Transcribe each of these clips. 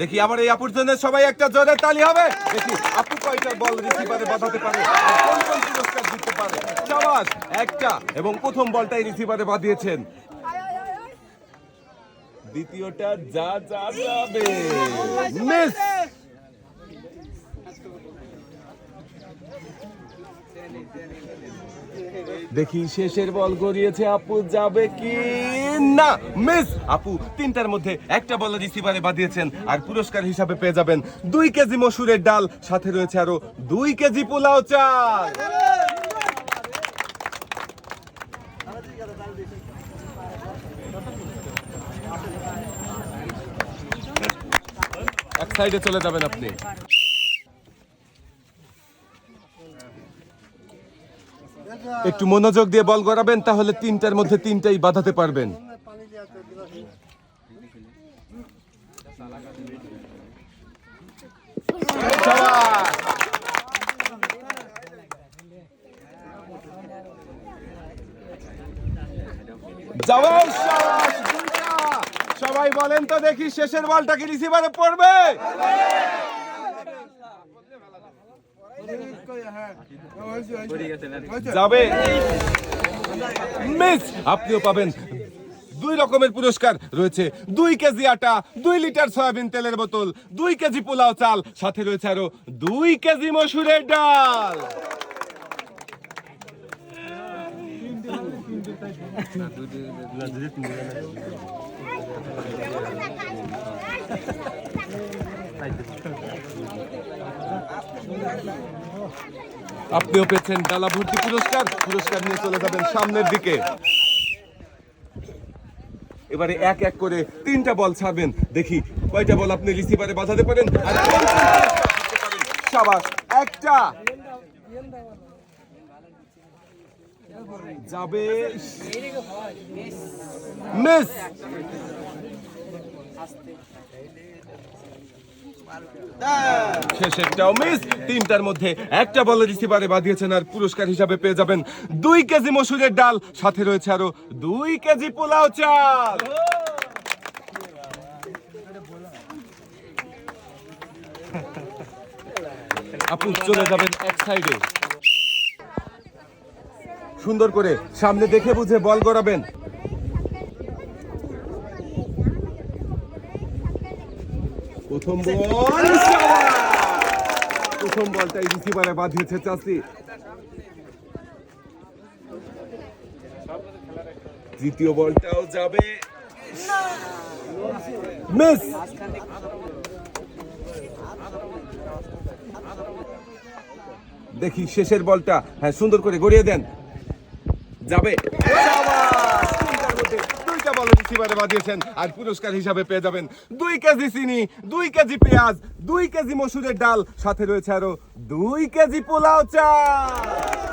দেখি আমার এই আপুর জন্য সবাই একটা জোরে তালি হবে। দেখি, আপু কয়টা বল রিসিভারে বাঁধাতে পারে? কোন কোন পুরস্কার দিতে পারে? একটা, এবং প্রথম বলটাই রিসিভারে বাঁধিয়েছেন। দ্বিতীয়টা যা যা, যাবে। মিস দেখি শেষের বল গড়িয়েছে, আপু যাবে কি না? মিস, আপু তিনটার মধ্যে একটা বল রিসিভারে বাঁধিয়েছেন আর পুরস্কার হিসাবে পেয়ে যাবেন দুই কেজি মসুরের ডাল। সাথে রয়েছে আরও দুই কেজি পোলাও চাল। এক সাইডে চলে যাবেন আপনি। একটু মনোযোগ দিয়ে বল গড়াবেন, তাহলে তিনটার মধ্যে তিনটাই বাঁধাতে পারবেন। সবাই বলেন তো দেখি শেষের বলটা কি রিসিভারে পড়বে যাবে মিস আপনিও পাবেন দুই রকমের পুরস্কার রয়েছে দুই কেজি আটা দুই লিটার সয়াবিন তেলের বোতল দুই কেজি পোলাও চাল সাথে রয়েছে আরও দুই কেজি মসুরের ডাল আপনিও পেয়েছেন ডালা ভর্তি পুরস্কার। পুরস্কার নিয়ে চলে যাবেন সামনের দিকে। এবারে এক এক করে তিনটা বল ছাড়বেন। দেখি কয়টা বল আপনি রিসিভারে বাঁধাতে পারেন? সাবাস, একটা। যাবে মিস। শেষেরটাও মিস তিনটার মধ্যে একটা বল রিসিভারে বাঁধিয়েছেন আর পুরস্কার হিসাবে পেয়ে যাবেন দুই কেজি মসুরের ডাল। সাথে রয়েছে আরও দুই কেজি পোলাও চাল। আপু চলে যাবেন এক সাইডে। সুন্দর করে সামনে দেখে বুঝে বল গড়াবেন। প্রথম বল। প্রথম বলটাই রিসিভারে বাঁধিয়েছে চাষি। দ্বিতীয় বলটাও যাবে। মিস! দেখি শেষের বলটা। হ্যাঁ সুন্দর করে গড়িয়ে দেন। যাবে। দুইটা বল রিসিভারে বাজিয়েছেন আর পুরস্কার হিসাবে পেয়ে যাবেন দুই কেজি চিনি, দুই কেজি পেঁয়াজ, দুই কেজি মসুরের ডাল, সাথে রয়েছে আরও দুই কেজি পোলাও চাল।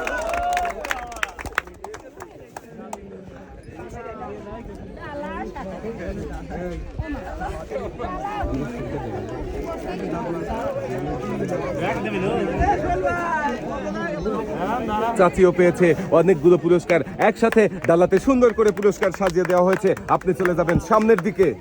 চাচিও পেয়েছে। অনেকগুলো পুরস্কার একসাথে ডালাতে সুন্দর করে পুরস্কার সাজিয়ে দেওয়া হয়েছে। আপনি চলে যাবেন সামনের দিকে।